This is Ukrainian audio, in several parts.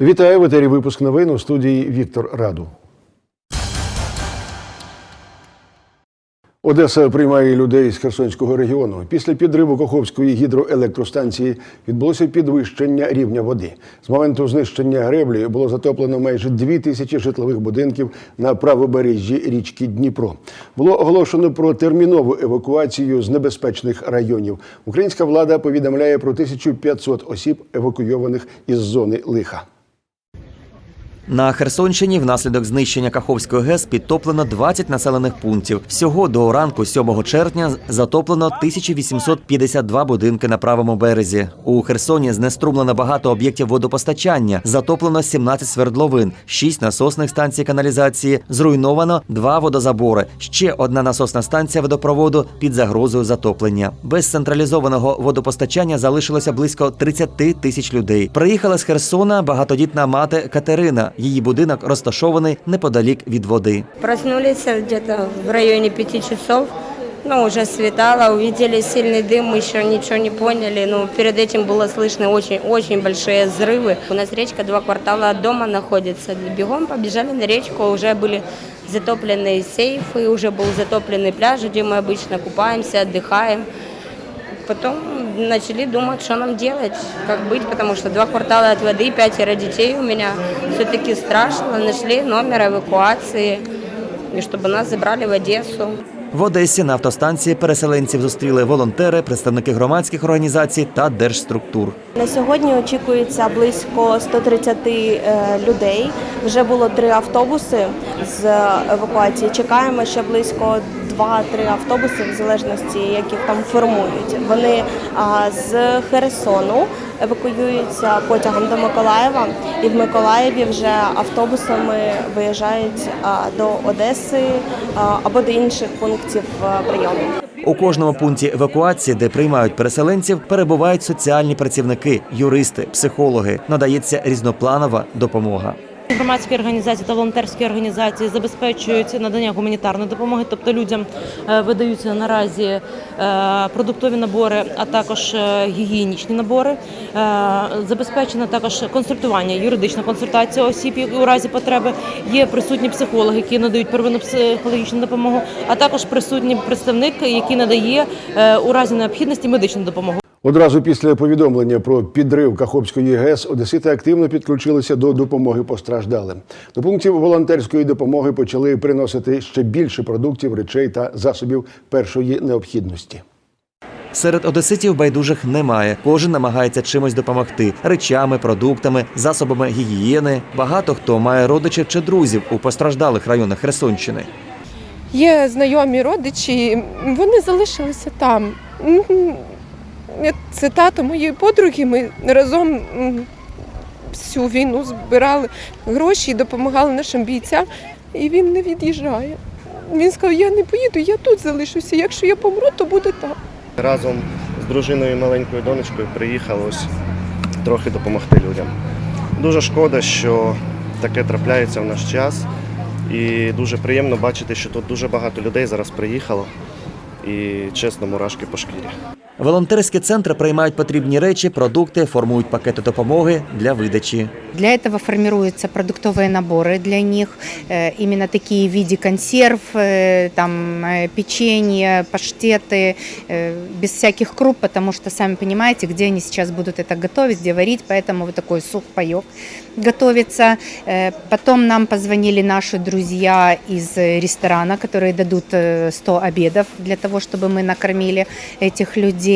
Вітаю в етері випуск новин у студії Віктор Раду. Одеса приймає людей з Херсонського регіону. Після підриву Коховської гідроелектростанції відбулося підвищення рівня води. З моменту знищення греблі було затоплено майже дві тисячі житлових будинків на правобережжі річки Дніпро. Було оголошено про термінову евакуацію з небезпечних районів. Українська влада повідомляє про 1500 осіб, евакуйованих із зони лиха. На Херсонщині внаслідок знищення Каховської ГЕС підтоплено 20 населених пунктів. Всього до ранку 7 червня затоплено 1852 будинки на правому березі. У Херсоні знеструмлено багато об'єктів водопостачання, затоплено 17 свердловин, 6 насосних станцій каналізації, зруйновано 2 водозабори. Ще одна насосна станція водопроводу під загрозою затоплення. Без централізованого водопостачання залишилося близько 30 тисяч людей. Приїхала з Херсона багатодітна мати Катерина. Її будинок розташований неподалік від води. Проснулись где-то в районе пяти часов. Ну, уже светало, увидели сильный дым, мы еще ничего не поняли. Но перед этим было слышно очень-очень большие взрывы. У нас речка два квартала от дома находится. Бегом побежали на речку, уже были затоплены сейфы, уже был затопленный пляж, где мы обычно купаемся, отдыхаем. Потом начали думать, что нам делать, как быть, потому что два квартала от воды, пятеро детей у меня. Все-таки страшно. Нашли номер эвакуации, и чтобы нас забрали в Одессу. В Одесі на автостанції переселенців зустріли волонтери, представники громадських організацій та держструктур. На сьогодні очікується близько 130 е, людей. Вже було три автобуси з евакуації. Чекаємо ще близько 2-3 автобуси, в залежності яких там формують. Вони з Херсону евакуюються потягом до Миколаєва, і в Миколаєві вже автобусами виїжджають до Одеси або до інших пунктів прийому. У кожному пункті евакуації, де приймають переселенців, перебувають соціальні працівники, юристи, психологи. Надається різнопланова допомога. Громадські організації та волонтерські організації забезпечують надання гуманітарної допомоги, тобто людям е, видаються наразі е, продуктові набори, а також е, гігієнічні набори. Забезпечено також консультування, юридична консультація осіб у разі потреби. Є присутні психологи, які надають первинну психологічну допомогу, а також присутній представник, який надає у разі необхідності медичну допомогу. Одразу після повідомлення про підрив Каховської ГЕС одесити активно підключилися до допомоги постраждалим. До пунктів волонтерської допомоги почали приносити ще більше продуктів, речей та засобів першої необхідності. Серед одеситів байдужих немає. Кожен намагається чимось допомогти речами, продуктами, засобами гігієни. Багато хто має родичів чи друзів у постраждалих районах Херсонщини. Є знайомі родичі, вони залишилися там. Це тато моєї подруги. Ми разом всю війну збирали гроші і допомагали нашим бійцям. І він не від'їжджає. Він сказав, я не поїду, я тут залишуся. Якщо я помру, то буде там. Разом з дружиною і маленькою донечкою приїхали ось трохи допомогти людям. Дуже шкода, що таке трапляється в наш час. І дуже приємно бачити, що тут дуже багато людей зараз приїхало. І чесно, мурашки по шкірі. Волонтерські центри приймають потрібні речі, продукти, формують пакети допомоги для видачі. Для этого формируются продуктовые наборы для них, э, именно такие в виде консерв, э, там, э, печенье, паштеты, э, без всяких круп, потому что, сами понимаете, где они сейчас будут это готовить, где варить, поэтому вот такой сухпайок готовится. Э, Потом нам позвонили наши друзья из э, ресторана, которые дадут э, 100 обедов для того, чтобы мы накормили этих людей.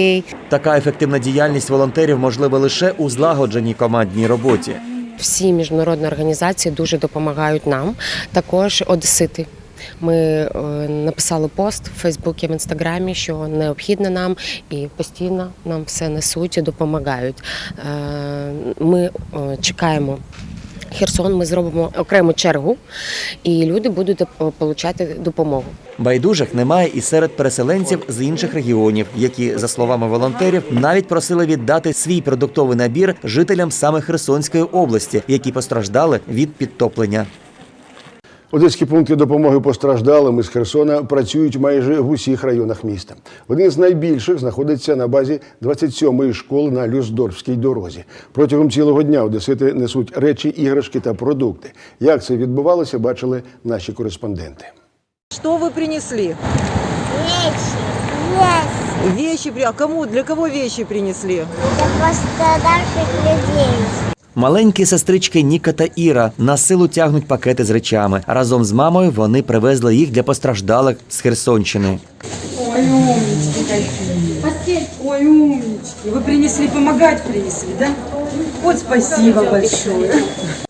Така ефективна діяльність волонтерів можлива лише у злагодженій командній роботі. Всі міжнародні організації дуже допомагають нам. Також одесити. Ми е, написали пост в Фейсбуці, в інстаграмі, що необхідно нам, і постійно нам все несуть і допомагають. Е, ми е, чекаємо. Херсон, ми зробимо окрему чергу, і люди будуть отримати допомогу. Байдужих немає і серед переселенців з інших регіонів, які, за словами волонтерів, навіть просили віддати свій продуктовий набір жителям саме Херсонської області, які постраждали від підтоплення. Одеські пункти допомоги постраждалим із Херсона працюють майже в усіх районах міста. Один з найбільших знаходиться на базі 27-ї школи на Люсдорфській дорозі. Протягом цілого дня одесити несуть речі, іграшки та продукти. Як це відбувалося, бачили наші кореспонденти. Что вы принесли? Вещи. Вещи. А кому? Для кого вещи принесли? Для пострадавших людей. Маленькі сестрички Ніка та Іра на силу тягнуть пакети з речами. Разом з мамою вони привезли їх для постраждалих з Херсонщини. Ой, умнички какие. Ой, умнички. Вы принесли, помогать принесли, да? Вот спасибо большое.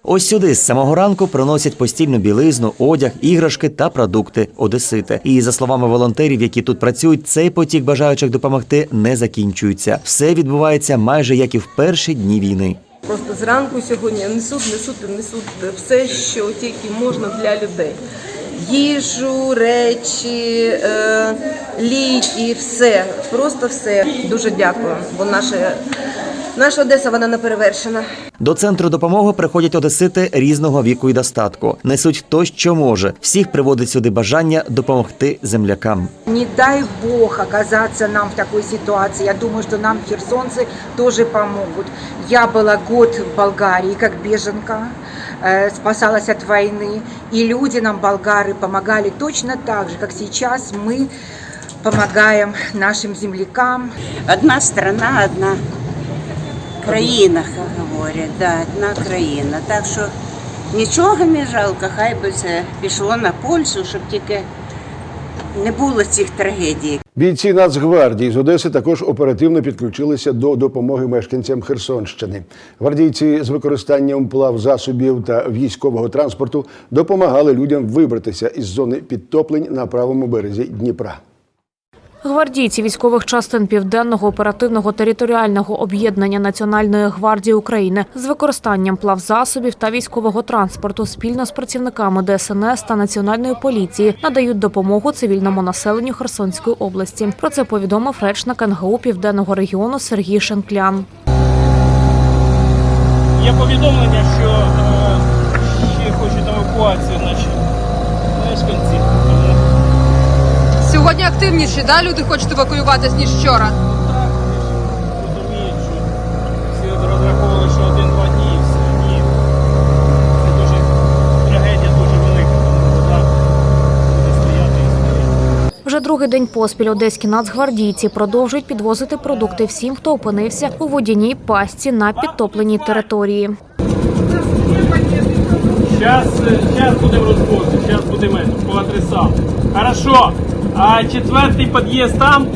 Ось сюди з самого ранку приносять постільну білизну, одяг, іграшки та продукти одесити. І за словами волонтерів, які тут працюють, цей потік бажаючих допомогти не закінчується. Все відбувається майже як і в перші дні війни. Просто зранку сьогодні несуть, несуть, несуть все, що тільки можна для людей. Їжу, речі, е, ліки, все, просто все. Дуже дякую, бо наша, наша Одеса вона не перевершена. До центру допомоги приходять одесити різного віку і достатку. Несуть хто що може. Всіх приводить сюди бажання допомогти землякам. Не дай Бог оказаться нам в такой ситуации. Я думаю, что нам херсонцы тоже помогут. Я была год в Болгарии как беженка, э, спасалась от войны. И люди нам, болгары, помогали точно так же, как сейчас мы помогаем нашим землякам. Одна страна, одна країна, як говорять, да, одна країна. Так що нічого не жалко, хай би це пішло на Польщу, щоб тільки не було цих трагедій. Бійці Нацгвардії з Одеси також оперативно підключилися до допомоги мешканцям Херсонщини. Гвардійці з використанням плавзасобів та військового транспорту допомагали людям вибратися із зони підтоплень на правому березі Дніпра. Гвардійці військових частин Південного оперативного територіального об'єднання Національної гвардії України з використанням плавзасобів та військового транспорту спільно з працівниками ДСНС та Національної поліції надають допомогу цивільному населенню Херсонської області. Про це повідомив речник НГУ Південного регіону Сергій Шенклян. Є повідомлення, що е, ще хочуть евакуацію наші мешканці. Тому Сьогодні активніші, да? люди хочуть евакуюватись, ніж вчора. так, розуміють, що всі розраховували, що один-два дні і все. Ні. Це дуже трагедія дуже велика, тому буде стояти і стояти. Вже другий день поспіль одеські нацгвардійці продовжують підвозити продукти всім, хто опинився у водяній пастці на підтопленій території. Зараз, зараз будемо розвозити, зараз будемо по адресам. Хорошо. А четвертий під'їзд там?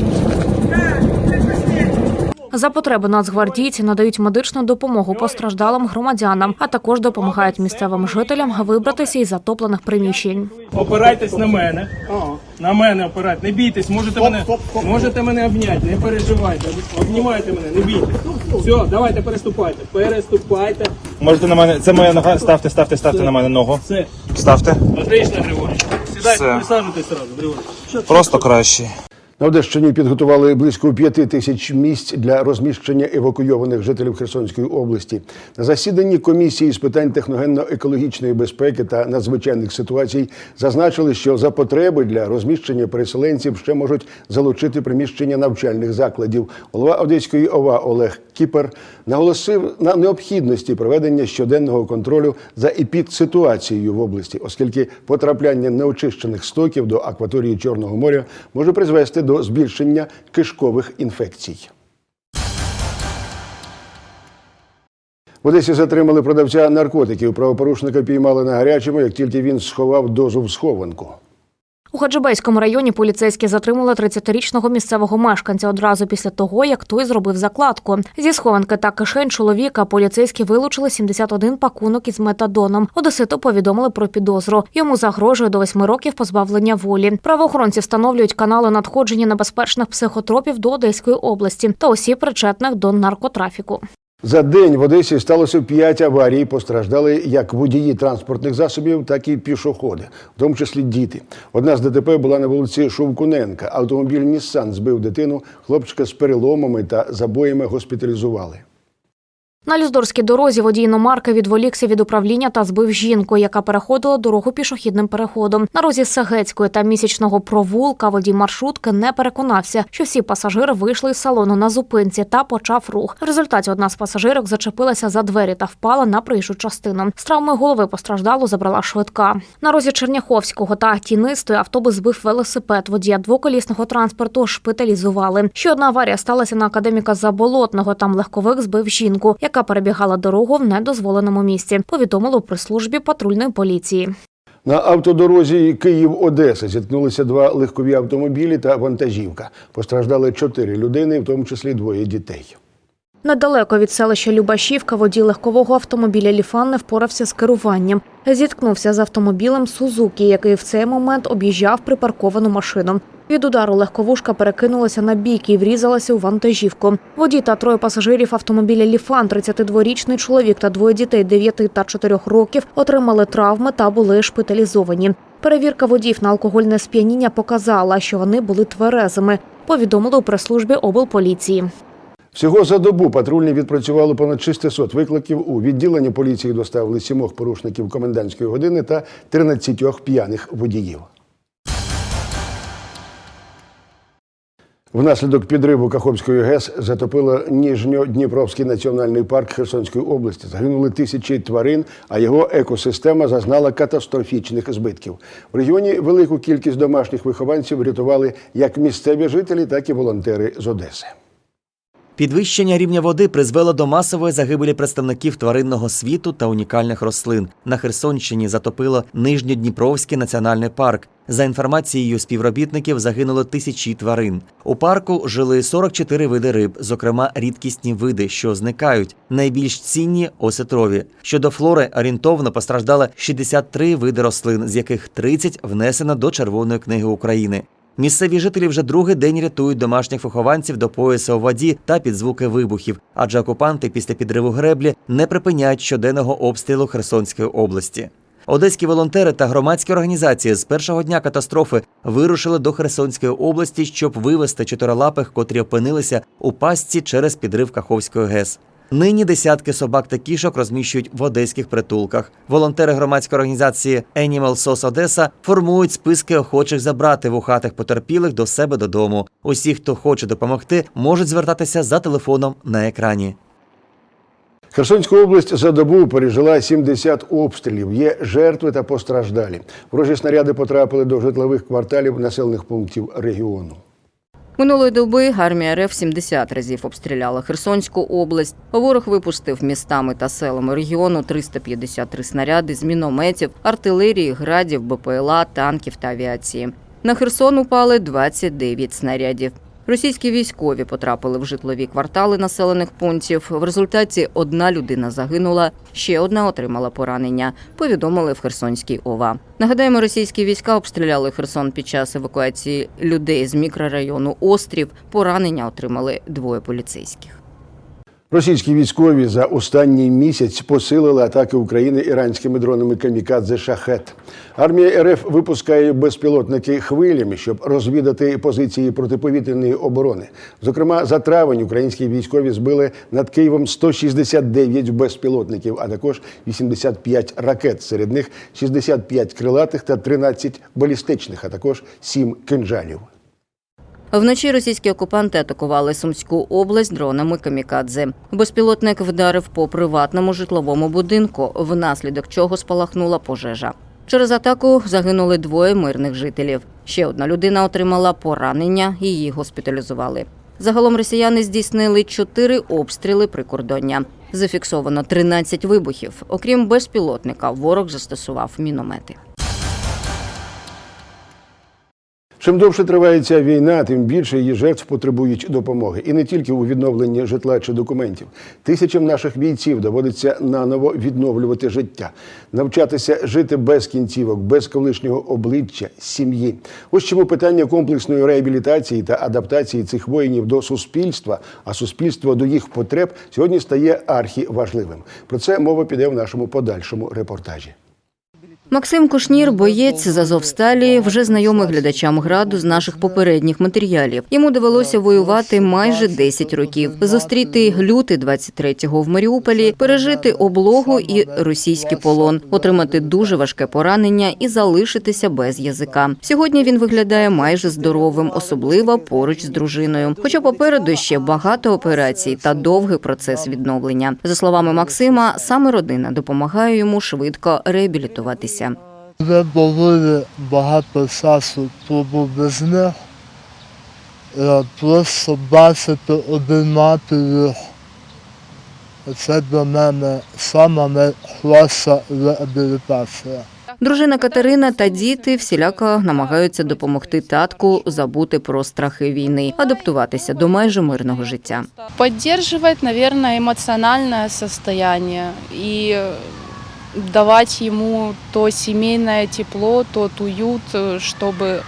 За потреби нацгвардійці надають медичну допомогу постраждалим громадянам, а також допомагають місцевим жителям вибратися із затоплених приміщень. Опирайтесь на мене. На мене опирайте. Не бійтесь, можете мене можете мене обняти, не переживайте. Обнімайте мене, не бійтесь. Все, давайте переступайте. Переступайте. Можете на мене. Це моя нога. Ставте, ставте, ставте на мене ногу. Ставте. Отлично, Григорій. Все. присаджуйтесь одразу, Григорій. Просто краще. На Одещині підготували близько п'яти тисяч місць для розміщення евакуйованих жителів Херсонської області. На засіданні комісії з питань техногенно-екологічної безпеки та надзвичайних ситуацій зазначили, що за потреби для розміщення переселенців ще можуть залучити приміщення навчальних закладів. Голова Одеської ОВА Олег Кіпер наголосив на необхідності проведення щоденного контролю за епідситуацією в області, оскільки потрапляння неочищених стоків до акваторії Чорного моря може призвести до збільшення кишкових інфекцій. В Одесі затримали продавця наркотиків. Правопорушника піймали на гарячому, як тільки він сховав дозу в схованку. У Хаджибейському районі поліцейські затримали 30-річного місцевого мешканця одразу після того, як той зробив закладку. Зі схованки та кишень чоловіка поліцейські вилучили 71 пакунок із метадоном. Одеситу повідомили про підозру. Йому загрожує до 8 років позбавлення волі. Правоохоронці встановлюють канали надходження небезпечних психотропів до Одеської області та осіб, причетних до наркотрафіку. За день в Одесі сталося п'ять аварій. Постраждали як водії транспортних засобів, так і пішоходи, в тому числі діти. Одна з ДТП була на вулиці Шовкуненка. Автомобіль Ніссан збив дитину. Хлопчика з переломами та забоями госпіталізували. На Люздорській дорозі водій іномарки відволікся від управління та збив жінку, яка переходила дорогу пішохідним переходом. На розі Сагецької та місячного провулка водій маршрутки не переконався, що всі пасажири вийшли з салону на зупинці та почав рух. В результаті одна з пасажирок зачепилася за двері та впала на проїжджу частину. З травми голови постраждалу забрала швидка. На розі Черняховського та Тінистої автобус збив велосипед. Водія двоколісного транспорту шпиталізували. Ще одна аварія сталася на академіка Заболотного. Там легковик збив жінку, яка перебігала дорогу в недозволеному місці. Повідомило у прес-службі патрульної поліції. На автодорозі Київ-Одеса зіткнулися два легкові автомобілі та вантажівка. Постраждали чотири людини, в тому числі двоє дітей. Недалеко від селища Любашівка водій легкового автомобіля Ліфан не впорався з керуванням. Зіткнувся з автомобілем Сузукі, який в цей момент об'їжджав припарковану машину. Від удару легковушка перекинулася на бік і врізалася у вантажівку. Водій та троє пасажирів автомобіля Ліфан, 32-річний чоловік та двоє дітей 9 та 4 років, отримали травми та були шпиталізовані. Перевірка водіїв на алкогольне сп'яніння показала, що вони були тверезими. Повідомили у прес-службі облполіції. Всього за добу патрульні відпрацювали понад 600 викликів. У відділення поліції доставили сімох порушників комендантської години та 13 п'яних водіїв. Внаслідок підриву Каховської ГЕС затопило Ніжньодніпровський національний парк Херсонської області. Загинули тисячі тварин, а його екосистема зазнала катастрофічних збитків. В регіоні велику кількість домашніх вихованців врятували як місцеві жителі, так і волонтери з Одеси. Підвищення рівня води призвело до масової загибелі представників тваринного світу та унікальних рослин. На Херсонщині затопило Нижньодніпровський національний парк. За інформацією співробітників, загинуло тисячі тварин. У парку жили 44 види риб, зокрема рідкісні види, що зникають. Найбільш цінні осетрові. Щодо флори, орієнтовно постраждало 63 види рослин, з яких 30 внесено до Червоної книги України. Місцеві жителі вже другий день рятують домашніх вихованців до пояса у воді та під звуки вибухів, адже окупанти після підриву греблі не припиняють щоденного обстрілу Херсонської області. Одеські волонтери та громадські організації з першого дня катастрофи вирушили до Херсонської області, щоб вивезти чотирилапих, котрі опинилися у пастці через підрив Каховської ГЕС. Нині десятки собак та кішок розміщують в одеських притулках. Волонтери громадської організації Animal SOS Одеса формують списки охочих забрати вухатих потерпілих до себе додому. Усі, хто хоче допомогти, можуть звертатися за телефоном на екрані. Херсонська область за добу пережила 70 обстрілів. Є жертви та постраждалі. Ворожі снаряди потрапили до житлових кварталів населених пунктів регіону. Минулої доби армія РФ 70 разів обстріляла Херсонську область. Ворог випустив містами та селами регіону 353 снаряди з мінометів, артилерії, градів, БПЛА, танків та авіації. На Херсон упали 29 снарядів. Російські військові потрапили в житлові квартали населених пунктів. В результаті одна людина загинула, ще одна отримала поранення. Повідомили в Херсонській ОВА. Нагадаємо, російські війська обстріляли Херсон під час евакуації людей з мікрорайону Острів. Поранення отримали двоє поліцейських. Російські військові за останній місяць посилили атаки України іранськими дронами камікадзе Шахет. Армія РФ випускає безпілотники хвилями, щоб розвідати позиції протиповітряної оборони. Зокрема, за травень українські військові збили над Києвом 169 безпілотників, а також 85 ракет. Серед них 65 крилатих та 13 балістичних, а також 7 кинжалів. Вночі російські окупанти атакували Сумську область дронами камікадзе. Безпілотник вдарив по приватному житловому будинку, внаслідок чого спалахнула пожежа. Через атаку загинули двоє мирних жителів. Ще одна людина отримала поранення, її госпіталізували. Загалом росіяни здійснили чотири обстріли прикордоння. Зафіксовано 13 вибухів. Окрім безпілотника, ворог застосував міномети. Чим довше триває ця війна, тим більше її жертв потребують допомоги. І не тільки у відновленні житла чи документів. Тисячам наших бійців доводиться наново відновлювати життя, навчатися жити без кінцівок, без колишнього обличчя, сім'ї. Ось чому питання комплексної реабілітації та адаптації цих воїнів до суспільства, а суспільство до їх потреб сьогодні стає архіважливим. Про це мова піде в нашому подальшому репортажі. Максим Кушнір, боєць з Азовсталі, вже знайомий глядачам граду з наших попередніх матеріалів. Йому довелося воювати майже 10 років, зустріти люти 23-го в Маріуполі, пережити облогу і російський полон, отримати дуже важке поранення і залишитися без язика. Сьогодні він виглядає майже здоровим, особливо поруч з дружиною. Хоча попереду ще багато операцій та довгий процес відновлення. За словами Максима, саме родина допомагає йому швидко реабілітуватися. Вже доволі багато часу пробув без них. Е, Просто бачити один матері, це для мене сама найкраща реабілітація. Дружина Катерина та діти всіляко намагаються допомогти татку забути про страхи війни, адаптуватися до майже мирного життя. Поддерживать, наверное, эмоциональное состояние и давать ему то семейное тепло, тот уют, э, чтобы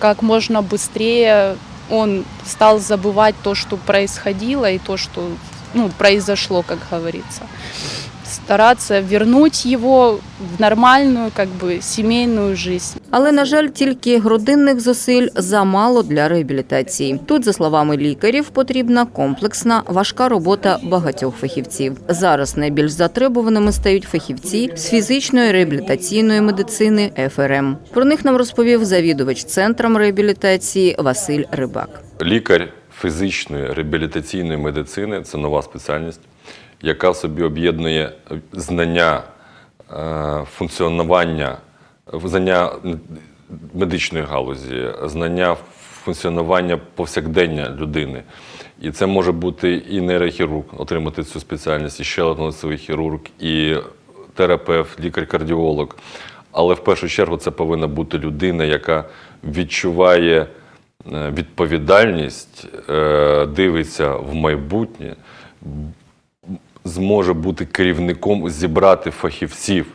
как можно быстрее он стал забывать то, что происходило и то, что ну, произошло, как говорится. Стараться вернуть его в нормальную, как бы, семейную жизнь. Але на жаль, тільки родинних зусиль замало для реабілітації. Тут, за словами лікарів, потрібна комплексна важка робота багатьох фахівців. Зараз найбільш затребуваними стають фахівці з фізичної реабілітаційної медицини ФРМ. Про них нам розповів завідувач центром реабілітації Василь Рибак. Лікар фізичної реабілітаційної медицини це нова спеціальність, яка в собі об'єднує знання е, функціонування, знання медичної галузі, знання функціонування повсякдення людини. І це може бути і нейрохірург, отримати цю спеціальність, і ще один лицевий хірург, і терапевт, лікар-кардіолог. Але в першу чергу це повинна бути людина, яка відчуває е, відповідальність, е, дивиться в майбутнє, зможе бути керівником, зібрати фахівців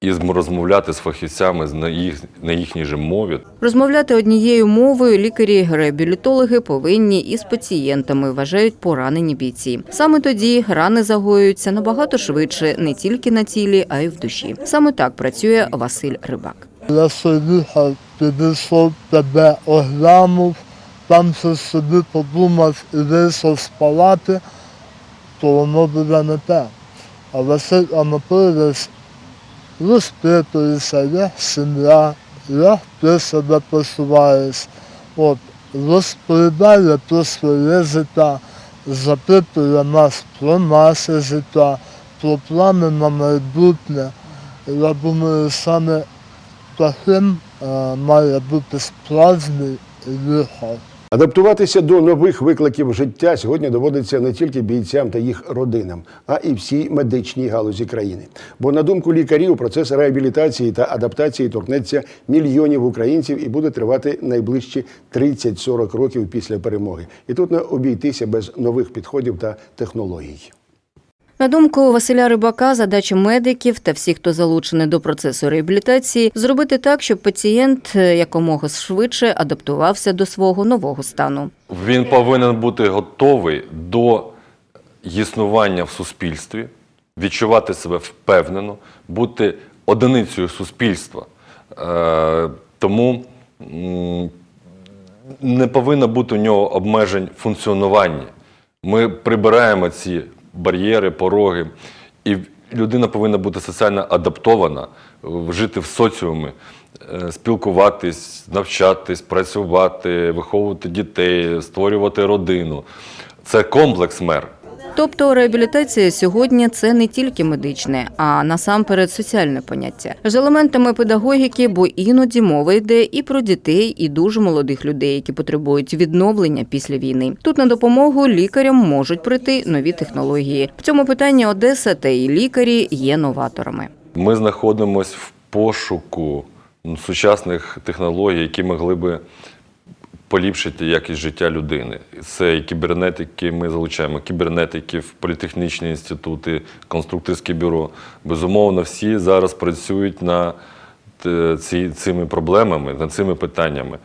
і розмовляти з фахівцями на, їх, на їхній же мові. Розмовляти однією мовою лікарі-реабілітологи повинні із пацієнтами, вважають поранені бійці. Саме тоді рани загоюються набагато швидше не тільки на тілі, а й в душі. Саме так працює Василь Рибак. Якщо лікар підійшов, тебе оглянув, там щось собі подумав і вийшов з палати, то воно буде не те. А Василь Анатолійович розпитується, як сім'я, як ти себе почуваєш. От, розповідає про своє життя, запитує нас про наше життя, про плани на майбутнє. Я думаю, саме таким е, має бути справжній лікар. Адаптуватися до нових викликів життя сьогодні доводиться не тільки бійцям та їх родинам, а і всій медичній галузі країни. Бо, на думку лікарів, процес реабілітації та адаптації торкнеться мільйонів українців і буде тривати найближчі 30-40 років після перемоги. І тут не обійтися без нових підходів та технологій. На думку Василя Рибака, задача медиків та всіх, хто залучений до процесу реабілітації, зробити так, щоб пацієнт е, якомога швидше адаптувався до свого нового стану. Він повинен бути готовий до існування в суспільстві, відчувати себе впевнено, бути одиницею суспільства. Е, Тому не повинно бути у нього обмежень функціонування. Ми прибираємо ці бар'єри, пороги, і людина повинна бути соціально адаптована, в- жити в соціумі, е, спілкуватись, навчатись, працювати, виховувати дітей, створювати родину. Це комплекс мер. Тобто реабілітація сьогодні це не тільки медичне, а насамперед соціальне поняття з елементами педагогіки, бо іноді мова йде і про дітей, і дуже молодих людей, які потребують відновлення після війни. Тут на допомогу лікарям можуть прийти нові технології. В цьому питанні Одеса та її лікарі є новаторами. Ми знаходимося в пошуку ну, сучасних технологій, які могли би поліпшити якість життя людини. Це і кібернетики, ми залучаємо кібернетиків, політехнічні інститути, конструкторське бюро. Безумовно, всі зараз працюють над е, цими проблемами, над цими питаннями.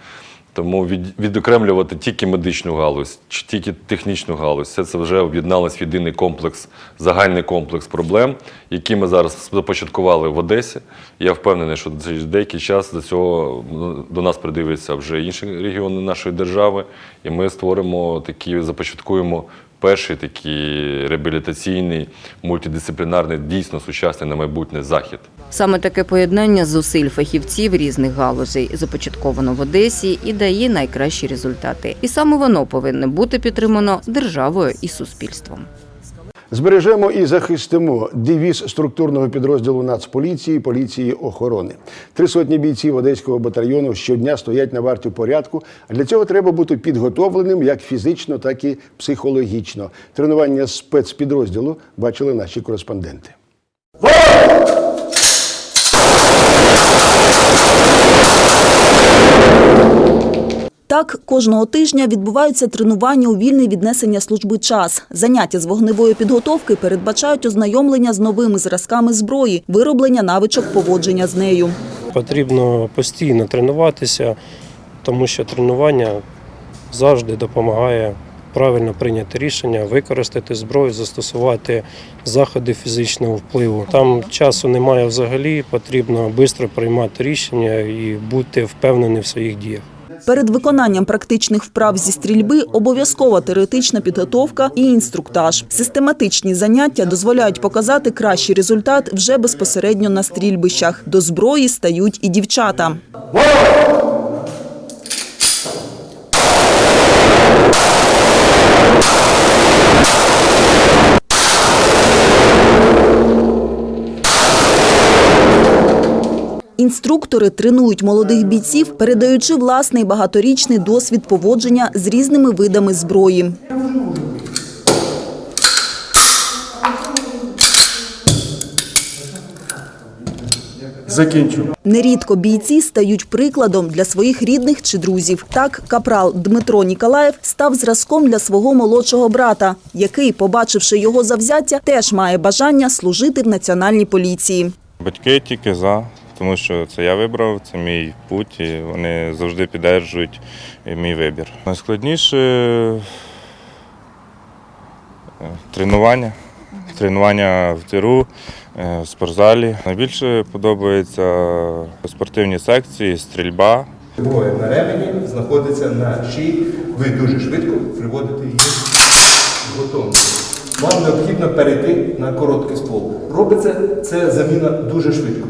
Тому від, відокремлювати тільки медичну галузь чи тільки технічну галузь, все це вже об'єдналось в єдиний комплекс, загальний комплекс проблем, які ми зараз започаткували в Одесі. Я впевнений, що через деякий час до цього ну, до нас придивляться вже інші регіони нашої держави, і ми створимо такі, започаткуємо перший такий реабілітаційний, мультидисциплінарний, дійсно сучасний на майбутнє захід. Саме таке поєднання зусиль фахівців різних галузей започатковано в Одесі і дає найкращі результати. І саме воно повинне бути підтримано державою і суспільством. Збережемо і захистимо девіз структурного підрозділу Нацполіції поліції охорони. Три сотні бійців одеського батальйону щодня стоять на варті порядку. А для цього треба бути підготовленим як фізично, так і психологічно. Тренування спецпідрозділу бачили наші кореспонденти. Так, кожного тижня відбуваються тренування у вільний від несення служби час. Заняття з вогневої підготовки передбачають ознайомлення з новими зразками зброї, вироблення навичок поводження з нею. Потрібно постійно тренуватися, тому що тренування завжди допомагає правильно прийняти рішення, використати зброю, застосувати заходи фізичного впливу. Там часу немає взагалі, потрібно швидко приймати рішення і бути впевненим в своїх діях. Перед виконанням практичних вправ зі стрільби обов'язкова теоретична підготовка і інструктаж. Систематичні заняття дозволяють показати кращий результат вже безпосередньо на стрільбищах. До зброї стають і дівчата. Інструктори тренують молодих бійців, передаючи власний багаторічний досвід поводження з різними видами зброї. Закінчу. Нерідко бійці стають прикладом для своїх рідних чи друзів. Так, капрал Дмитро Ніколаєв став зразком для свого молодшого брата, який, побачивши його завзяття, теж має бажання служити в національній поліції. Батьки тільки за, тому що це я вибрав, це мій путь, і вони завжди підтримують мій вибір. Найскладніше е, тренування. Тренування в тиру, е, в спортзалі. Найбільше подобаються спортивні секції, стрільба. Зброя на ремені знаходиться на шиї. Ви дуже швидко приводите її в готовність. Вам необхідно перейти на короткий ствол. Робиться це заміна дуже швидко.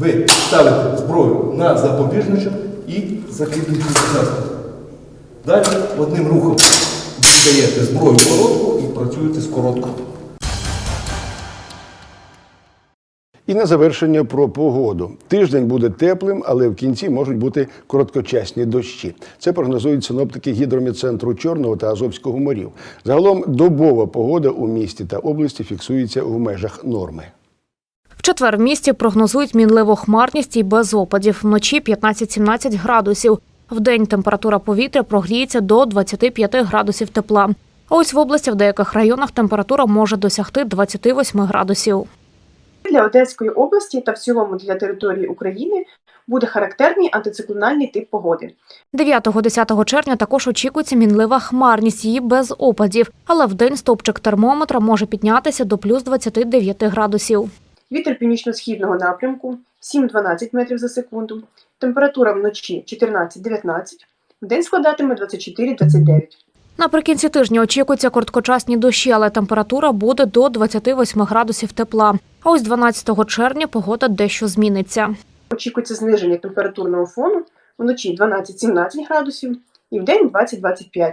Ви ставите зброю на запобіжничок і закидуєте назад. Далі одним рухом дістаєте зброю коротку і працюєте з короткою. І на завершення про погоду. Тиждень буде теплим, але в кінці можуть бути короткочасні дощі. Це прогнозують синоптики гідромедцентру Чорного та Азовського морів. Загалом добова погода у місті та області фіксується в межах норми. В четвер в місті прогнозують мінливу хмарність і без опадів. Вночі 15-17 градусів. Вдень температура повітря прогріється до 25 градусів тепла. А ось в області в деяких районах температура може досягти 28 градусів. Для Одеської області та в цілому для території України буде характерний антициклональний тип погоди. 9-10 червня також очікується мінлива хмарність, її без опадів. Але вдень стовпчик термометра може піднятися до плюс 29 градусів. Вітер північно-східного напрямку 7-12 метрів за секунду. Температура вночі 14-19, вдень складатиме 24-29. Наприкінці тижня очікуються короткочасні дощі, але температура буде до 28 градусів тепла. А ось 12 червня погода дещо зміниться. Очікується зниження температурного фону вночі 12-17 градусів і вдень 20-25.